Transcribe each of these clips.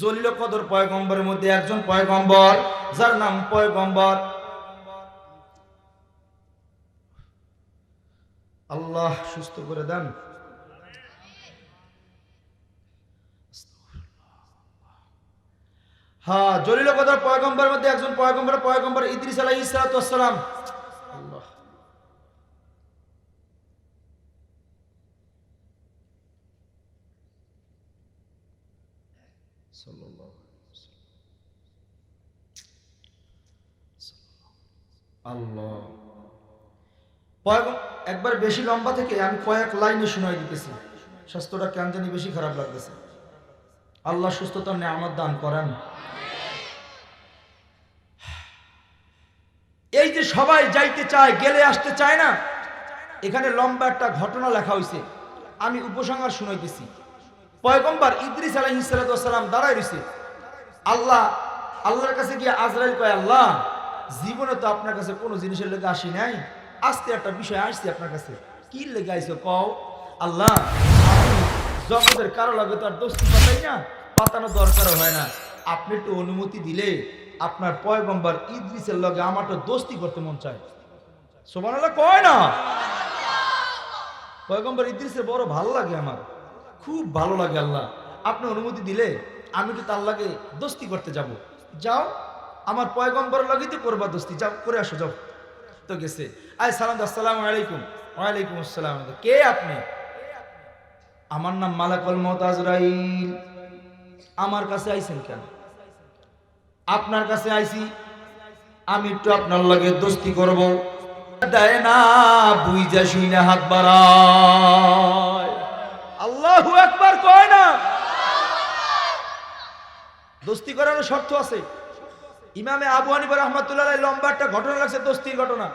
জলিল কদর পয়গম্বরের মধ্যে একজন পয়গম্বর, যার নাম পয়গম্বর। আল্লাহ সুস্থ করে দেন। হ্যাঁ জলিল কদর পয়গম্বরের মধ্যে একজন পয়গম্বর পয়গম্বর ইদ্রিস আলাইহিস সালাতু একবার বেশি লম্বা থেকে আমি কয়েক লাইনে শোনাই দিতেছি। স্বাস্থ্যটা কেন জানি বেশি খারাপ লাগতেছে। আল্লাহ সুস্থতা সুস্থতার আমার দান করেন। এই যে সবাই যাইতে চায়, গেলে আসতে চায় না, এখানে লম্বা একটা ঘটনা লেখা হয়েছে আমি উপসংহার শুনাইতেছি। পয়গম্বর ইদ্রিস আলাইহিসসালাম দাঁড়ায় রয়েছে আল্লাহ, আল্লাহর কাছে গিয়ে আজরাইল কয়, আল্লাহ, জীবনে তো আপনার কাছে কোনো জিনিসের লেগে আসি নাই। আজকে একটা বিষয় আসছি আপনার কাছে। কি লেগে আইসো কও? আল্লাহ জগতের কারও লাগে তো আর দোস্তি পাতাই না, পাতানো দরকার হয় না। আপনি একটু অনুমতি দিলে আপনার পয়গম্বর ইদ্রিসের লগে আমার তো দোস্তি করতে মন চায়। সোমান কয় না? পয়গম্বর ইদ্রিসের বড় ভালো লাগে আমার। খুব ভালো লাগে আল্লাহ। আপনি অনুমতি দিলে আমি তো তার লাগে দোস্তি করতে যাব। যাও, আমার পয়গম্বর লাগে তো করবা দোস্তি, যাও, করে আসো, যাও। তো গেছে। আয় সালাম, আসসালাম আলাইকুম। ওয়ালাইকুম আসসালাম। কে আপনি? আমার নাম মালাকল মতাজরাইল আমার কাছে আইছেন কেন? আপনার কাছে আইছি। আমি একটু আপনার লাগে দোস্তি করব। দেয় না, বুঝা শুই হাত বাড়ায়। আল্লাহু একবার কয় না? দোস্তি করার শর্ত আছে। ইমামে আবু হানিফা রহমতুল্লাহ লম্বা একটা ঘটনা লাগছে, দোস্তির ঘটনা।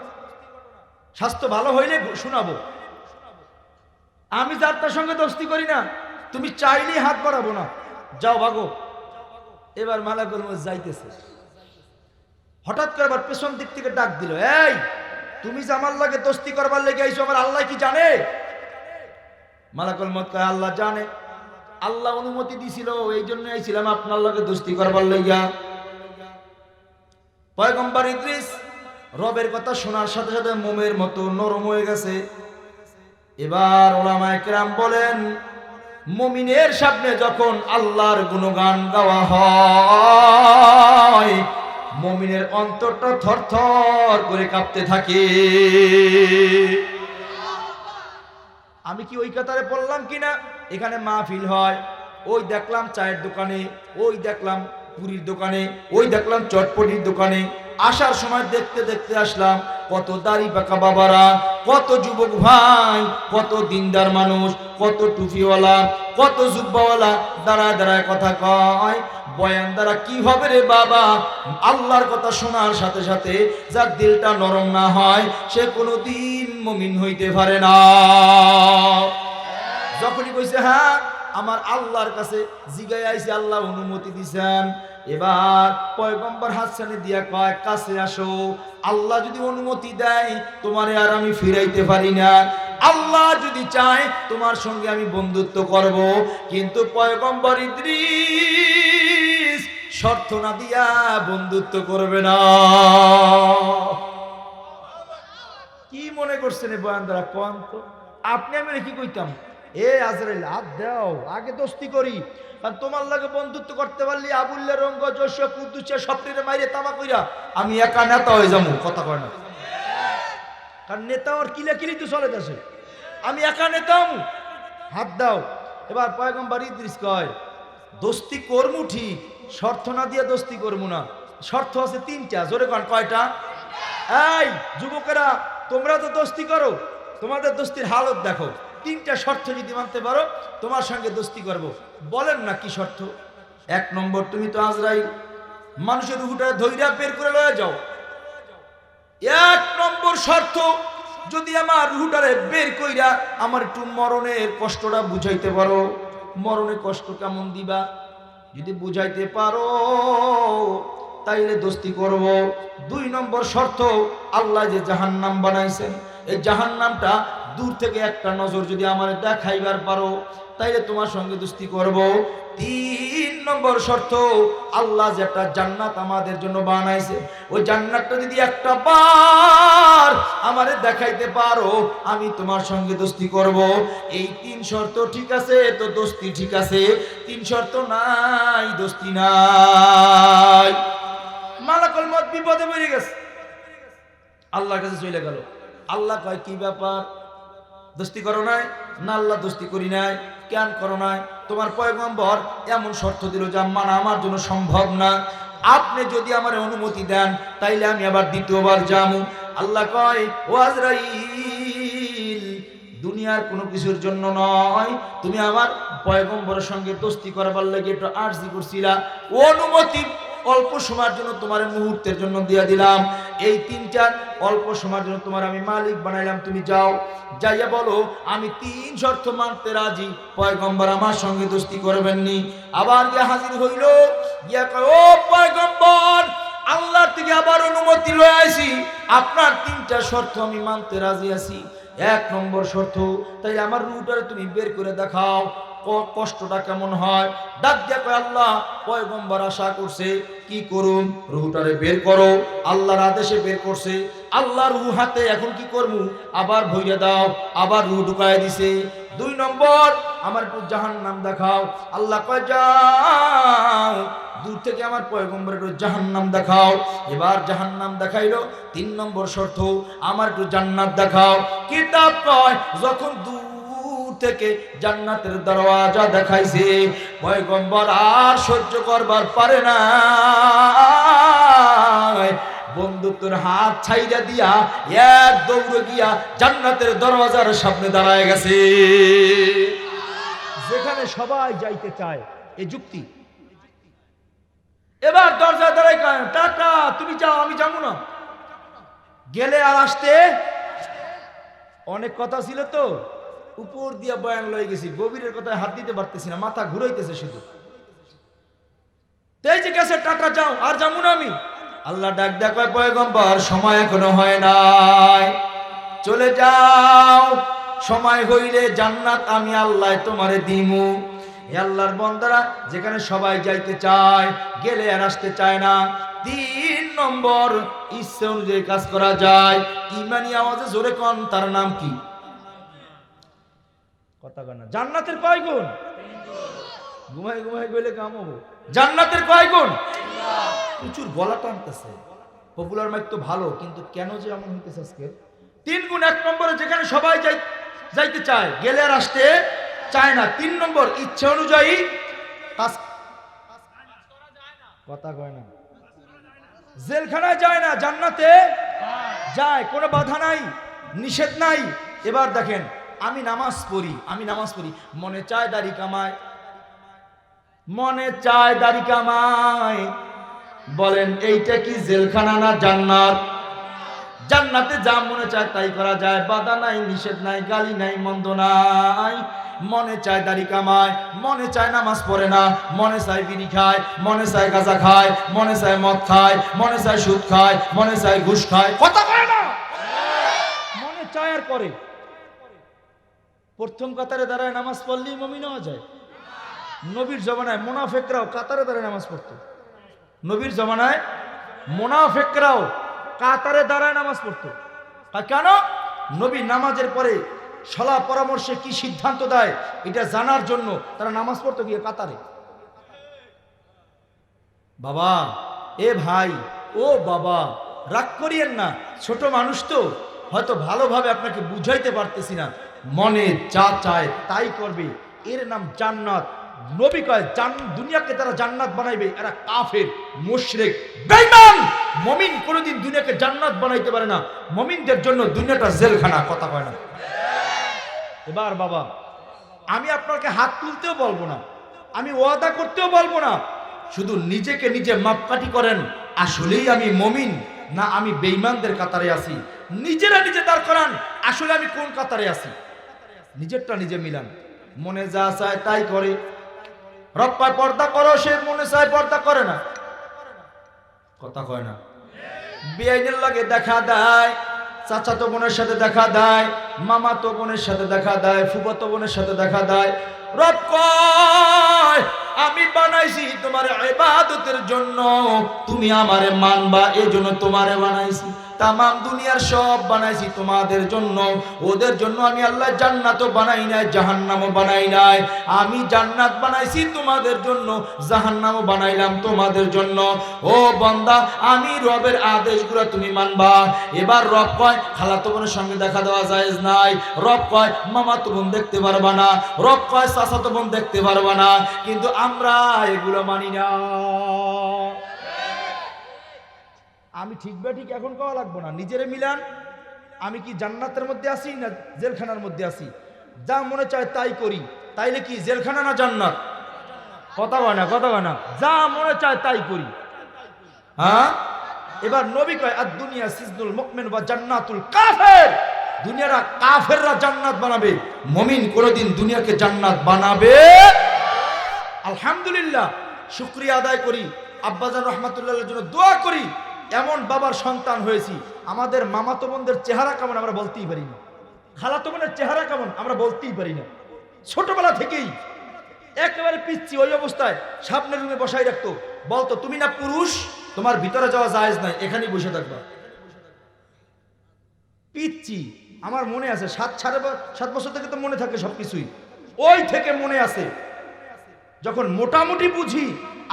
স্বাস্থ্য ভালো হইলে শোনাবো। আমি যার তার সঙ্গে দোস্তি করি না, তুমি চাইলেই হাত বাড়াবো না। যাও ভাগো। এবার মালাকুল মত যাইতেছে। হঠাৎ করে আবার পেছন দিক থেকে ডাক দিল, এই, তুমি যে আমার লাগে দোস্তি করবার লেগে আইছো, আমার আল্লাহ কি জানে? মালাকুল মত কয়, আল্লাহ জানে। আল্লাহ অনুমতি দিছিল এই জন্য আইছিলাম আপনার লাগে দোস্তি করবার লেগা পয়গম্বর ইদ্রিস রবের কথা শোনার সাথে সাথে মোমের মতো নরম হয়ে গেছে। এবার ওলামায় কেরাম বলেন, মমিনের সামনে যখন আল্লাহর গুণগান গাওয়া হয়, মমিনের অন্তরটা থরথর করে কাঁপতে থাকে। আমি কি ওই কাতারে পড়লাম কিনা? এখানে মাহফিল হয়। ওই দেখলাম চায়ের দোকানে, ওই দেখলাম পুরীর দোকানে, ওই দেখলাম চটপটির দোকানে। আসার সময় দেখতে দেখতে আসলাম, কত দাড়ি পাকা বাবারা, কত যুবক ভাই, কত দিনদার মানুষ, কত টুপিওয়ালা কত জুব্বাওয়ালা দাঁড়ায় দাঁড়ায় কথা কয়, বয়ান দ্বারা কি হবে রে বাবা? আল্লাহর কথা শোনার সাথে সাথে যার দিলটা নরম না হয়, সে কোনো দিন মমিন হইতে পারে না। যখনই কইছে হ্যাঁ আমার আল্লাহর কাছে জিগাই আইছে, আল্লাহ অনুমতি দিছেন। এবার পয়গম্বর হাসানে দিয়া কয়, কাছে আসো। আল্লাহ যদি অনুমতি দেয়, তোমারে আর আমি ফিরাইতে পারি না। আল্লাহ যদি চায়, তোমার সঙ্গে আমি বন্ধুত্ব করব। কিন্তু পয়গম্বর ইদ্রিস শর্ত না দিয়া বন্ধুত্ব করবে না। কি মনে করছেন এই বয়ান দ্বারা কন আপনি আমি কি কইতাম? এ আজরাইল, হাত দাও, আগে দোস্তি করি। কারণ তোমার লাগে বন্ধুত্ব করতে পারলি আবুল্লা রঙ্গ জস্য কুদ্দুচা সবটিরে মাইরে তামা কইরা আমি একা নেতা হয়ে যাব, কথা কয় না। কারণ নেতা ওর কিলে কিলি তো চলে যাচ্ছে। আমি একা নেতাম হাত দাও। এবার পয়গম্বর ইদ্রিস কয়, দোস্তি করমু ঠিক, শর্ত না দিয়ে দোস্তি করমু না। শর্ত আছে তিনটা, জোরে কন, কয়টা? এই, যুবকেরা, তোমরা তো দোস্তি করো, তোমাদের দোস্তির হালত দেখো। তিনটা শর্ত যদি মানতে পারো, তোমার সঙ্গে দোস্তি করব। বলেন না কি শর্ত? এক নম্বর, তুমি তো আজরাই মানুষের রুহুটা ধৈর্য বের করে লয়ে যাও। এক নম্বর শর্ত, যদি আমার রুহুটারে বের কইরা আমার একটু মরণের কষ্টটা বুঝাইতে পারো। মরণের কষ্ট কেমন দিবা? যদি বুঝাইতে পারো, তাইলে দোস্তি করব। দুই নম্বর শর্ত, আল্লাহ যে জাহান্নাম বানাইছেন, এই জাহান্নামটা দূর থেকে একটা নজর যদি আমার দেখাইবার পারো, তাইলে তোমার সঙ্গে দোস্তি করব। তিন নম্বর শর্ত, আল্লাহ যে একটা জান্নাত আমাদের জন্য বানাইছে, ওই জান্নাতটা যদি একটা বার আমারে দেখাইতে পারো, আমি তোমার সঙ্গে দোস্তি করব। এই তিন শর্ত ঠিক আছে, তো দোস্তি ঠিক আছে। তিন শর্ত নাই, দোস্তি নাই। মালাকল মত বিপদে পড়ে গেছে। আল্লাহর কাছে চলে গেল। আল্লাহ কয়, কি ব্যাপার? দোস্তি করো নাই, না আল্লাহ দোস্তি করি নাই কেন করো নাই। তোমার পয়গম্বর এমন শর্ত দিল যা মানা আমার জন্য সম্ভব না। আপনি যদি আমার অনুমতি দেন, তাইলে আমি আবার দ্বিতীয়বার যামু। আল্লাহ কয়, ও আজরাইল, দুনিয়ার কোনো কিছুর জন্য নয়। তুমি আমার পয়গম্বরের সঙ্গে দোস্তি করবার লাগে একটু আর্জি করছিলা। অনুমতি অল্প সময়ের জন্য তোমার মুহূর্তের জন্য দিয়া দিলাম। এই তিনটার অল্প সময়ের জন্য তোমার আমি মালিক বানাইলাম, তুমি যাও। যাইয়া বলো, আমি তিন শর্ত মানতে রাজি। পয়গম্বর আমার সঙ্গে দোস্তি করবেননি। আবার গিয়া হাজির হইল। গিয়া ও পয়গম্বর, আল্লাহর থেকে আবার অনুমতি লয়ে আইছি। আপনার তিনটা শর্ত আমি মানতে রাজি আছি। এক নম্বর শর্ত তাই আমার রুটারে তুমি বের করে দেখাও। কষ্টটা কেমন হয়? ডাক দিয়া কয়, আল্লাহ, পয়গম্বর আশা করছে, কি করুন রুহুটারে বের করো। আল্লাহর আদেশে বের করছে। আল্লাহ রুহু হাতে এখন কি করব আবার ভইয়া দাও, আবার রুহু ঢুকায় দিছে। দুই নম্বর, আমার একটু জাহান নাম দেখাও। আল্লাহ কয়, যাও, দূর থেকে আমার পয়গম্বর একটু জাহান্নাম দেখাও। এবার জাহান্নাম দেখাইলো। তিন নম্বর শর্ত, আমার একটু জান্নাত দেখাও। কিতাব কয়, যখন দূর থেকে জান্নাতের দরওয়াজা দেখাইছে। পয়গম্বর আর সহ্য করবার পারে না। বন্ধুত্বের হাত ছাইরা দিয়া এক দৌড়ে গিয়া জান্নাতের দরওয়াজার সামনে দাঁড়ায় গেছে। যেখানে সবাই যাইতে চায়, এ যুক্তি। এবার দরজা দাঁড়াই টাটা তুমি যাও, আমি যাব না। গেলে আর আসতে? অনেক কথা ছিল তো। উপর দিয়া বয়ান লয়ে গেছি, গভীরের কথায় হাত দিতে পারতেছি না, মাথা ঘুরাইতেছে শুধু। তাই যে গেছে, টাটা যাও, আর যাব না আমি। আল্লাহ ডাক দেখায় পয়গম্বর, সময় এখনও হয় নাই। চলে যাও, সময় হইলে জান্নাত আমি আল্লাহ তোমারে দিমু। আল্লাহর বন্দারা, যেখানে সবাই যাইতে চায়, গেলে আর আসতে চায় না। তিন নম্বর, ইচ্ছে অনুযায়ী কাজ করা যায়। ইমানি আওয়াজে জোরে কন, তার নাম কি? কথা কয় না। জান্নাতের কয় গুণ? ঘুমাই ঘুমাই গেলে কাম হব। জান্নাতের কয় গুণ? প্রচুর গলা টানতেছে। পপুলার মাইক তো ভালো, কিন্তু কেন যে এমন হইতেছে আজকে? তিন গুণ এক নম্বরে যেখানে সবাই যাই, যাইতে চায়, গেলে আর আসতে চায় না। তিন নম্বর, ইচ্ছা অনুযায়ী কাজ- কথা কয় না। জেলখানায় যায় না, জান্নাতে যায়, কোনো বাধা নাই, নিষেধ নাই। এবার দেখেন আমি নামাজ পড়ি আমি নামাজ পড়ি মনে চায় দাড়ি কামায় মনে চায় দাড়ি কামায় বলেন এইটা কি জেলখানা না জান্নাত জান্নাতে যা মনে চায় তাই করা যায় বাধা নাই নিষেধ নাই গালি নাই মন্দ নাই মনে চায় দাড়ি কামায় মনে চায় নামাজ পড়ে না মনে চায় বিড়ি খায় মনে চায় গাঁজা খায় মনে চায় মদ খায় মনে চায় সুদ খায় মনে চায় ঘুষ খায় কথা কয় না মনে চায় আর করে প্রথম কাতারে দাঁড়ায় নামাজ পড়লেই মমিন হওয়া যায়। নবীর জমানায় মোনাফেকরাও কাতারে দাঁড়ায় নামাজ পড়তো। নবীর জমানায় মোনাফেকরাও কাতারে দাঁড়ায় নামাজ পড়তো। আর কেন? নবী নামাজের পরে সলা পরামর্শে কি সিদ্ধান্ত দেয়, এটা জানার জন্য তারা নামাজ পড়তো গিয়ে কাতারে। বাবা, এ ভাই, ও বাবা, রাগ করিয়েন না। ছোট মানুষ তো, হয়তো ভালোভাবে আপনাকে বুঝাইতে পারতেছি না। মনে যা চায় তাই করবে। এর নাম জান্নাত। নবী কয়, জান, দুনিয়াকে তারা জান্নাত বানাইবে, এরা কাফের, মুশরিক, বেঈমান। মুমিন কোনোদিন দুনিয়াকে জান্নাত বানাইতে পারে না। মুমিনদের জন্য দুনিয়াটা জেলখানা, কথা কয় না। এবার বাবা, আমি আপনাকে হাত তুলতেও বলব না। আমি ওয়াদা করতেও বলব না। শুধু নিজেকে নিজে মাপকাঠি করেন, আসলেই আমি মমিন না আমি বেইমানদের কাতারে আছি। নিজেরা নিজে দাঁড় করান, আসলে আমি কোন কাতারে আছি? নিজেরটা নিজে মিলান। মনে যা চায় তাই করে। রপ্পায় পর্দা করো, সে মনে চায় পর্দা করে না। কথা কয় না। বেআইনের লাগে দেখা দেয় চাচাতো বোনের সাথে দেখা দেয় মামাতো বোনের সাথে দেখা দেয় ফুফাতো বোনের সাথে দেখা দেয়। রব কয় আমি বানাইছি তোমার ইবাদতের জন্য। তুমি আমারে মানবা, এজন্য তোমারে বানাইছি। তাম দুনিয়ার সব বানাইছি তোমাদের জন্য। ওদের জন্য আমি আল্লাহ জান্নাতও বানাই নাই, জাহান্নামও বানাই নাই। আমি জান্নাত বানাইছি তোমাদের জন্য, জাহান্নামও বানাইলাম তোমাদের জন্য। ও বন্দা, আমি রবের আদেশগুলো তুমি মানবা। এবার রব কয় খালাতো বোনের সঙ্গে দেখা দেওয়া যায় নাই। রব কয়, মামা তো বোন দেখতে পারবা না। রব কয় চাচাতো বোন দেখতে পারবা না। কিন্তু আমরা এগুলো মানি না। আমি ঠিক বা ঠিক এখন কওয়া লাগবো না। নিজেরে মিলান, আমি কি জান্নাতের মধ্যে আছি না জেলখানার মধ্যে আছি? যা মনে চায় তাই করি। তাইলে কি জেলখানা না জান্নাত? কথা কয় না, কথা কয় না। যা মনে চায় তাই করি। হ্যাঁ? এবার নবী কয় আর দুনিয়া সিজনুল মুকমিন বা জান্নাতুল কাফের। দুনিয়ারা কাফেররা জান্নাত বানাবে। মমিন কোনোদিন দুনিয়াকে জান্নাত বানাবে আলহামদুলিল্লাহ, শুক্রিয়া আদায় করি। আব্বাজান রহমাতুল্লাহের জন্য দোয়া করি। এমন বাবার সন্তান হয়েছি, আমাদের মামাতো বোনদের চেহারা কেমন আমরা বলতেই পারি না। খালাতো বোনের চেহারা কেমন আমরা বলতেই পারি না। ছোটবেলা থেকেই একেবারে পিচ্ছি ওই অবস্থায় সামনের রুমে বসাই রাখতো। বলতো, তুমি না পুরুষ, তোমার ভিতরে যাওয়া জায়েজ নাই এখানেই বসে থাকবা। পিচ্ছি, আমার মনে আছে, সাত, সাড়ে সাত বছর থেকে তো মনে থাকে সবকিছুই। ওই থেকে মনে আছে, যখন মোটামুটি বুঝি,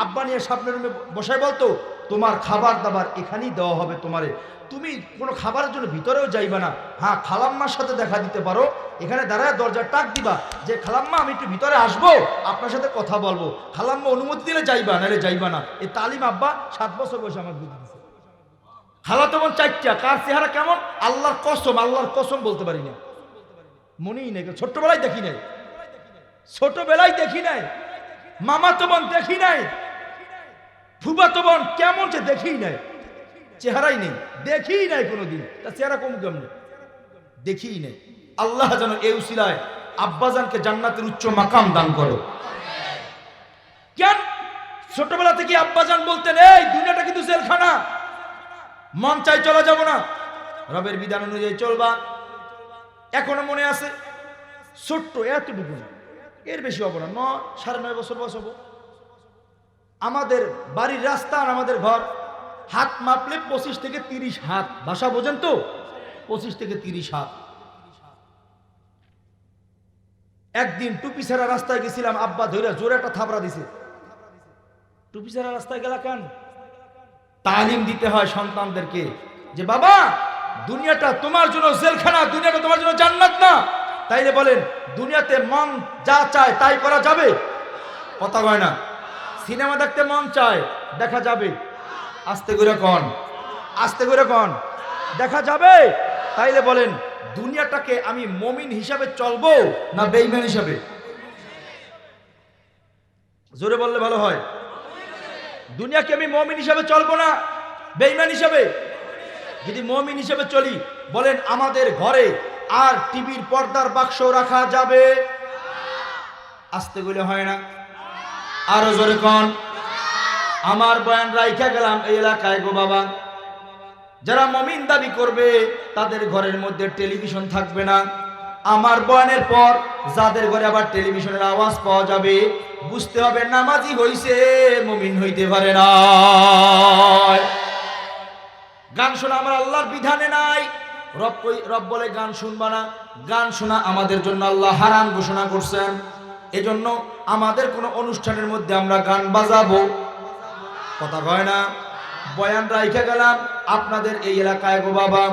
আব্বা নিয়ে সামনের রুমে বসায় বলতো তোমার খাবার দাবার এখানেই দেওয়া হবে তোমারে। তুমি কোনো খাবারের জন্য ভিতরেও যাইবা না। হ্যাঁ খালাম্মার সাথে দেখা দিতে পারো। এখানে দাঁড়ায় দরজার টাক দিবা যে, খালাম্মা, আমি একটু ভিতরে আসব। আপনার সাথে কথা বলব। খালাম্মা অনুমতি দিলে যাইবা, নাহলে যাইবা না। এই তালিম আব্বা সাত বছর বয়সে আমার বুঝে দিছে। খালা তখন চারটা, কার চেহারা কেমন? আল্লাহর কসম আল্লাহর কসম বলতে পারি না মনেই নেই, ছোট্টবেলায় দেখি নাই। ছোটবেলায় দেখি নাই। মামা তো বোন দেখি নাই। ফুবা তো বোন কেমন যে দেখি নাই। চেহারাই নেই দেখি নাই কোনোদিন। তার চেহারা কম কেমন? দেখি নাই। আল্লাহ যেন এই উসিলায় আব্বাজানকে জান্নাতের উচ্চ মাকাম দান করো। কেন? ছোটবেলা থেকে আব্বাজান বলতেন, এই, দুনিয়াটা কিন্তু জেলখানা। মন চাই চলে যাব না। রবের বিধান অনুযায়ী চলবা। এখনও মনে আছে? ছোট্ট, এতটুকু। এর বেশি হব না। ন, সাড়ে নয় বছর বয়স হব। আমাদের বাড়ির রাস্তা আর আমাদের ঘর। হাত মাপলে পঁচিশ থেকে তিরিশ হাত। ভাষা বোঝেন তো? পঁচিশ থেকে তিরিশ হাত। একদিন টুপি ছাড়া রাস্তায় গেছিলাম, আব্বা ধরে জোরে একটা থাবড়া দিছে। টুপি ছাড়া রাস্তায় গেলা কেন? তালিম দিতে হয় সন্তানদেরকে যে, বাবা, দুনিয়াটা তোমার জন্য জেলখানা, দুনিয়াটা তোমার জন্য জান্নাত না। তাইলে বলেন, দুনিয়াতে মন যা চায় তাই করা যাবে? কথা কয় না। সিনেমা দেখতে মন চায়, দেখা যাবে। আস্তে করে কন, আস্তে করে কন, দেখা যাবে। তাইলে বলেন, দুনিয়াটাকে আমি মমিন হিসাবে চলবো না বেইমান হিসাবে? জোরে বললে ভালো হয়। দুনিয়াকে আমি মমিন হিসাবে চলবো না বেইমান হিসাবে? যদি মমিন হিসাবে চলি, বলেন, আমাদের ঘরে আর টিভির পর্দার বাক্স রাখা যাবে? আসতে গেলে হয় না। আরও জোরে কন। আমার বয়ান রাইখা গেলাম এই এলাকায় গো বাবা। যারা মমিন দাবি করবে, তাদের ঘরের মধ্যে টেলিভিশন থাকবে না। আমার বয়ানের পর যাদের ঘরে আবার টেলিভিশনের আওয়াজ পাওয়া যাবে, বুঝতে হবে নামাজি হইছে, মমিন হইতে পারে না। গান শোনা আমার আল্লাহর বিধানে নাই। রব রব বলে গান শুনবা না। গান শোনা আমাদের জন্য আল্লাহ হারাম ঘোষণা করছেন। এজন্য আমাদের কোনো অনুষ্ঠানের মধ্যে আমরা গান বাজাবো। কথা কয় না? বয়ান রাইখে গেলাম, আপনাদের এই এলাকায় গো বাবা।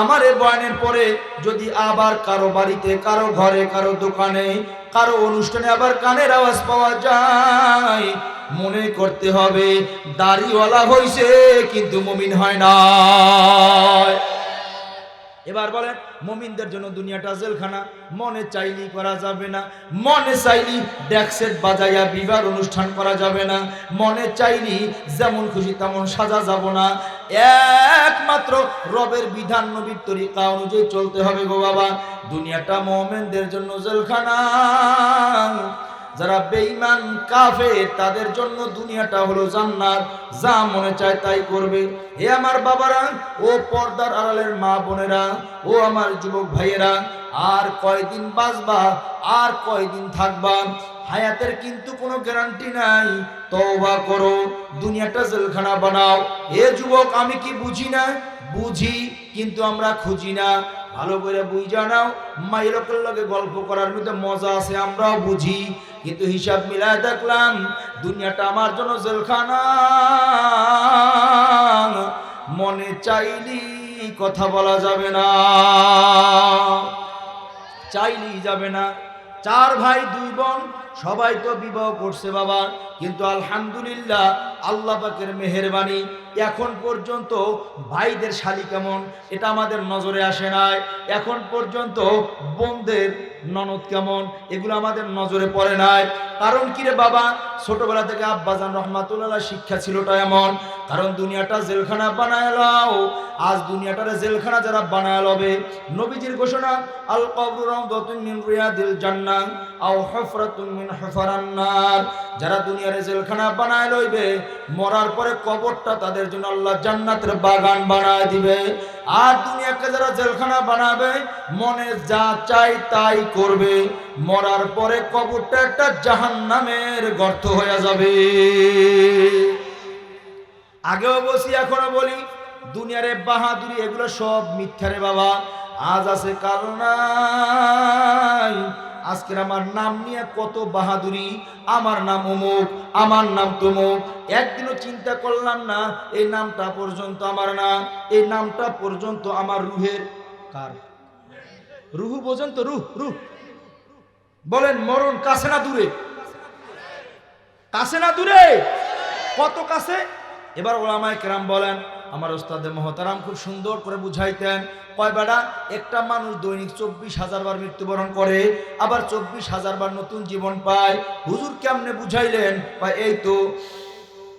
আমার এই বয়ানের পরে যদি আবার কারও বাড়িতে, কারও ঘরে, কারও দোকানে, কারও অনুষ্ঠানে আবার কানের আওয়াজ পাওয়া যায়, মনে করতে হবে, দাড়িওয়ালা হইছে, কিন্তু মমিন হয় না এবার বলেন, মমিনদের জন্য দুনিয়াটা জেলখানা। মনে চাইলি করা যাবে না। মনে চাইলি ড্যাক্সেট বাজাইয়া বিবার অনুষ্ঠান করা যাবে না। মনে চাইলি যেমন খুশি তেমন সাজা যাব না। একমাত্র রবের বিধান নবীর তরিকা অনুযায়ী চলতে হবে গো বাবা। দুনিয়াটা মোমেনদের জন্য জেলখানা। যারা বেঈমান কাফে তাদের জন্য দুনিয়াটা হলো জান্নাত। যা মনে চায় তাই করবে। হে আমার বাবারা, ও পর্দার আড়ালের মা বোনেরা, ও আমার যুবক ভাইয়েরা, আর কয়দিন বাঁচবা, আর কয়দিন থাকবা, হায়াতের কিন্তু কোনো গ্যারান্টি নাই। তওবা করো, দুনিয়াটা জেলখানা বানাও। এ যুবক, আমি কি বুঝি না? বুঝি, কিন্তু আমরা খুঁজি না। ভালো করে বুঝা নাও। মাইলকের লগে গল্প করার মধ্যে মজা আছে, আমরাও বুঝি। কিন্তু হিসাব মিলায় দেখলাম, দুনিয়াটা আমার জন্য জেলখানা। মনে চাইলি কথা বলা যাবে না। চাইলি যাবে না। চার ভাই, দুই বোন সবাই তো বিবাহ করছে বাবা, কিন্তু আলহামদুলিল্লাহ আল্লাহ পাকের মেহরবানি এখন পর্যন্ত ভাইদের শালি কেমন, এটা আমাদের নজরে আসে নাই। এখন পর্যন্ত বোনদের ননদ কেমন, এগুলো আমাদের নজরে পড়ে নাই। কারণ কি রে বাবা, ছোটবেলা থেকে আব্বাজান রহমাতুল্লাহ শিক্ষা ছিলটা এমন, কারণ দুনিয়াটা জেলখানা বানায় লাও, আজ দুনিয়াটারে জেলখানা যারা বানায় লবে। নবীজির ঘোষণা আল কবরু রাউদাতুন মিন রিয়াদিল জান্নাহ, আও হুফরাতুন মিন যারা দুনিয়ারে জেলখানা বানায় লইবে, মরার পরে কবরটা তাদের জন্য আল্লাহ জান্নাতের বাগান বানায় দিবে। আর দুনিয়াকে যারা জেলখানা বানাবে, মনে যা চাই তাই করবে। মরার পরে কবরটা একটা জাহান্নামের গর্ত হয়ে যাবে। আগেও বসি এখনও বলি, দুনিয়ারে বাহাদুরি, এগুলো সব মিথ্যারে বাবা। আজ আছে কাল নাই। আজকের আমার নাম নিয়ে কত বাহাদুরি। আমার নাম অমুক, আমার নাম তমুক। একদিনও চিন্তা করলাম না, এই নামটা পর্যন্ত আমার না, এই নামটা পর্যন্ত আমার রুহের। কার? রুহু পর্যন্ত রুহ রুহ। বলেন, মরণ কাছে না দূরে? কাছে না দূরে? কত কাছে? এবার ওলামায় কেরাম বলেন আমার ওস্তাদে মহতারাম খুব সুন্দর করে বুঝাইতেন, কয় বেড়া, একটা মানুষ দৈনিক চব্বিশ হাজার বার মৃত্যুবরণ করে, আবার চব্বিশ হাজার বার নতুন জীবন পায়। হুজুর কেমনে বুঝাইলেন? বা এই তো,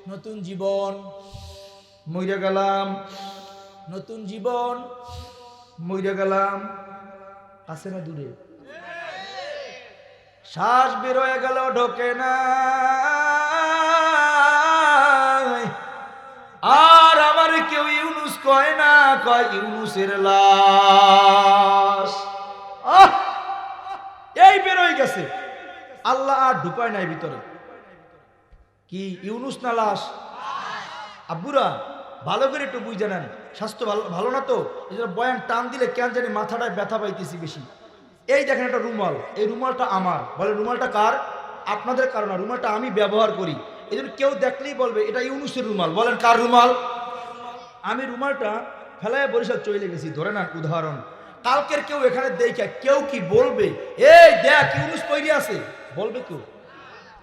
নতুন জীবন, মইরে গেলাম, নতুন জীবন, মইরে গেলাম। কাছে না দূরে? শ্বাস বেরোয় গেল, ঢোকে না আর আমার কেউ ইউনুস কয় না, কয় ইউনুসের লাশ! এই বেরোয় গেছে। আল্লাহ আর ঢুকায় নাই ভিতরে। কি, ইউনুস না লাশ? আব্বুরা, ভালো করে একটু বুঝে নেন। স্বাস্থ্য ভালো ভালো না তো? এই বয়ান টান দিলে কেন জানি মাথাটায় ব্যথা পাইতেছি বেশি। এই দেখেন একটা রুমাল। এই রুমালটা আমার। বলে, রুমালটা কার? আপনাদের কারণ। রুমালটা আমি ব্যবহার করি। এই কেউ দেখলেই বলবে, এটা ইউনুসের রুমাল। বলেন, কার রুমাল? আমি রুমালটা ফেলায় বরিশাল চলে গেছি। ধরে না উদাহরণ। কালকের কেউ এখানে দেখে কেউ কি বলবে? এই দেখ, ইউনুস তৈরি আছে। বলবে কেউ?